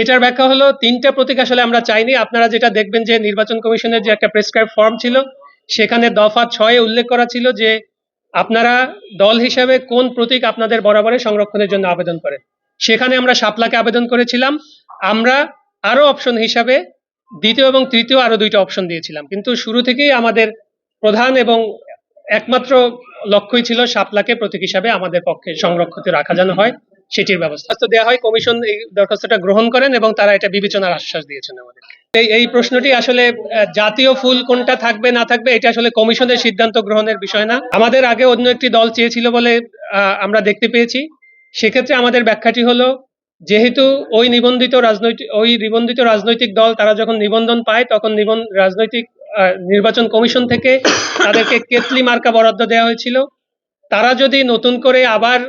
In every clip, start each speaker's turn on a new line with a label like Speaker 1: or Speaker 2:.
Speaker 1: এটার ব্যাখ্যা হলো, তিনটা প্রতীক আসলে আমরা চাইনি। আপনারা যেটা দেখবেন যে নির্বাচন কমিশনের যে একটা প্রেসক্রাইব ফর্ম ছিল, সেখানে দফা ছয়ে উল্লেখ করা ছিল যে আপনারা দল হিসাবে কোন প্রতীক আপনাদের বরাবরে সংরক্ষণের জন্য আবেদন করেন। সেখানে আমরা শাপলাকে আবেদন করেছিলাম। আমরা আরও অপশন হিসাবে দ্বিতীয় এবং তৃতীয় আরও দুইটা অপশন দিয়েছিলাম। কিন্তু শুরু থেকেই আমাদের প্রধান এবং একমাত্র লক্ষ্যই ছিল শাপলাকে প্রতীক হিসাবে আমাদের পক্ষে সংরক্ষিত রাখা যেন হয়। সেটির ব্যবস্থা। তো দেওয়া হয় কমিশন এই দরখাস্তটা গ্রহণ করেন এবং তারা এটা বিবেচনার আশ্বাস দিয়েছেন আমাদের এই এই প্রশ্নটি আসলে জাতীয় ফুল কোনটা থাকবে, না থাকবে, এটা আসলে কমিশনের সিদ্ধান্ত গ্রহণের বিষয় না। আমাদের আগে অন্য একটি দল চেয়েছিল বলে আমরা দেখতে পেয়েছি। সেক্ষেত্রে আমাদের ব্যাখ্যাটি হলো, যেহেতু ওই নিবন্ধিত রাজনৈতিক ওই নিবন্ধিত রাজনৈতিক দল, তারা যখন নিবন্ধন পায়, তখন রাজনৈতিক নির্বাচন কমিশন থেকে তাদেরকে কেতলি মার্কা বরাদ্দ দেওয়া হয়েছিল। তারা যদি নতুন করে আবার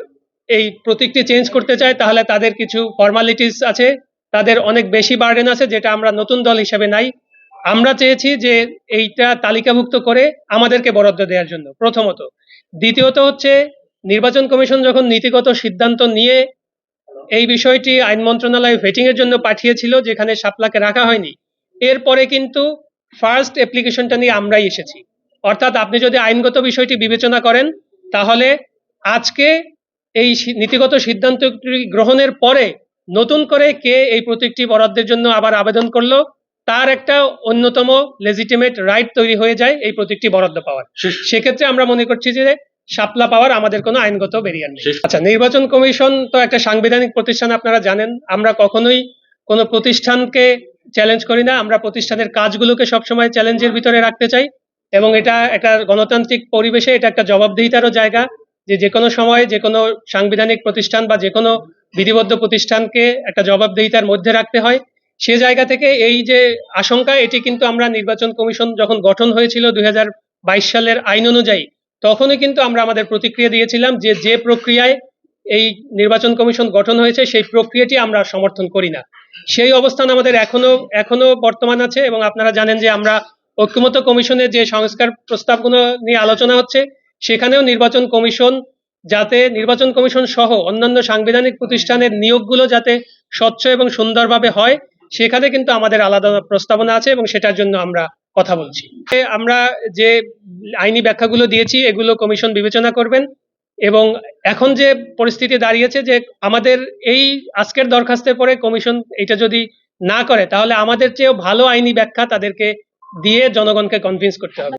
Speaker 1: এই প্রতীকটি চেঞ্জ করতে চায়, তাহলে তাদের কিছু ফর্মালিটিস আছে। তাদের অনেক বেশি বার্ডেন আছে, যেটা আমরা নতুন দল হিসেবে নাই। আমরা চেয়েছি যে এইটা তালিকাভুক্ত করে আমাদেরকে বরাদ্দ দেওয়ার জন্য, প্রথমত। দ্বিতীয়ত হচ্ছে, নির্বাচন কমিশন যখন নীতিগত সিদ্ধান্ত নিয়ে এই বিষয়টি আইন মন্ত্রণালয় ভেটিং এর জন্য পাঠিয়েছিল, যেখানে শাপলাকে রাখা হয়নি, এরপরে কিন্তু ফার্স্ট অ্যাপ্লিকেশনটা নিয়ে আমরাই এসেছি। অর্থাৎ আপনি যদি আইনগত বিষয়টি বিবেচনা করেন, তাহলে আজকে এই নীতিগত সিদ্ধান্তটি গ্রহণের পরে নতুন করে কে এই প্রতীকটি বরাদ্দের জন্য আবার আবেদন করল তার একটা অন্যতম লেজিটিমেট রাইট তৈরি হয়ে যায় এই প্রতীকটি বরাদ্দ পাওয়ার। সেক্ষেত্রে আমরা মনে করছি যে শাপলা পাওয়ার আমাদের কোনো আইনগত বেরিয়ার নেই। আচ্ছা নির্বাচন কমিশন তো একটা সাংবিধানিক প্রতিষ্ঠান আপনারা জানেন আমরা কখনোই কোনো প্রতিষ্ঠানকে চ্যালেঞ্জ করি না আমরা প্রতিষ্ঠানের কাজগুলোকে সবসময় চ্যালেঞ্জের ভিতরে রাখতে চাই এবং এটা একটা গণতান্ত্রিক পরিবেশে এটা একটা জবাবদিহিতারও জায়গা। যে যে কোনো সময় যে কোনো সাংবিধানিক প্রতিষ্ঠান বা যে কোনো বিধিবদ্ধ প্রতিষ্ঠানকে একটা জবাবদিহিতার মধ্যে রাখতে হয়। সে জায়গা থেকে এই যে আশঙ্কা, এটি কিন্তু আমরা নির্বাচন কমিশন যখন গঠন হয়েছিল দুই হাজার বাইশ সালের আইন অনুযায়ী, তখনই কিন্তু আমরা আমাদের প্রতিক্রিয়া দিয়েছিলাম যে যে প্রক্রিয়ায় এই নির্বাচন কমিশন গঠন হয়েছে, সেই প্রক্রিয়াটি আমরা সমর্থন করি না। সেই অবস্থান আমাদের এখনও এখনও বর্তমান আছে এবং আপনারা জানেন যে আমরা ঐক্যমত কমিশনের যে সংস্কার প্রস্তাবগুলো নিয়ে আলোচনা হচ্ছে সেখানেও নির্বাচন কমিশন যাতে, নির্বাচন কমিশন সহ অন্যান্য সাংবিধানিক প্রতিষ্ঠানের নিয়োগগুলো যাতে স্বচ্ছ এবং সুন্দরভাবে হয়, সেখানে কিন্তু আমাদের আলাদা প্রস্তাবনা আছে এবং সেটার জন্য আমরা কথা বলছি। আমরা যে আইনি ব্যাখ্যাগুলো দিয়েছি, এগুলো কমিশন বিবেচনা করবেন এবং এখন যে পরিস্থিতি দাঁড়িয়েছে যে আমাদের এই আজকের দরখাস্তের পরে কমিশন এটা যদি না করে, তাহলে আমাদের চেয়েও ভালো আইনি ব্যাখ্যা তাদেরকে দিয়ে জনগণকে কনভিন্স করতে হবে।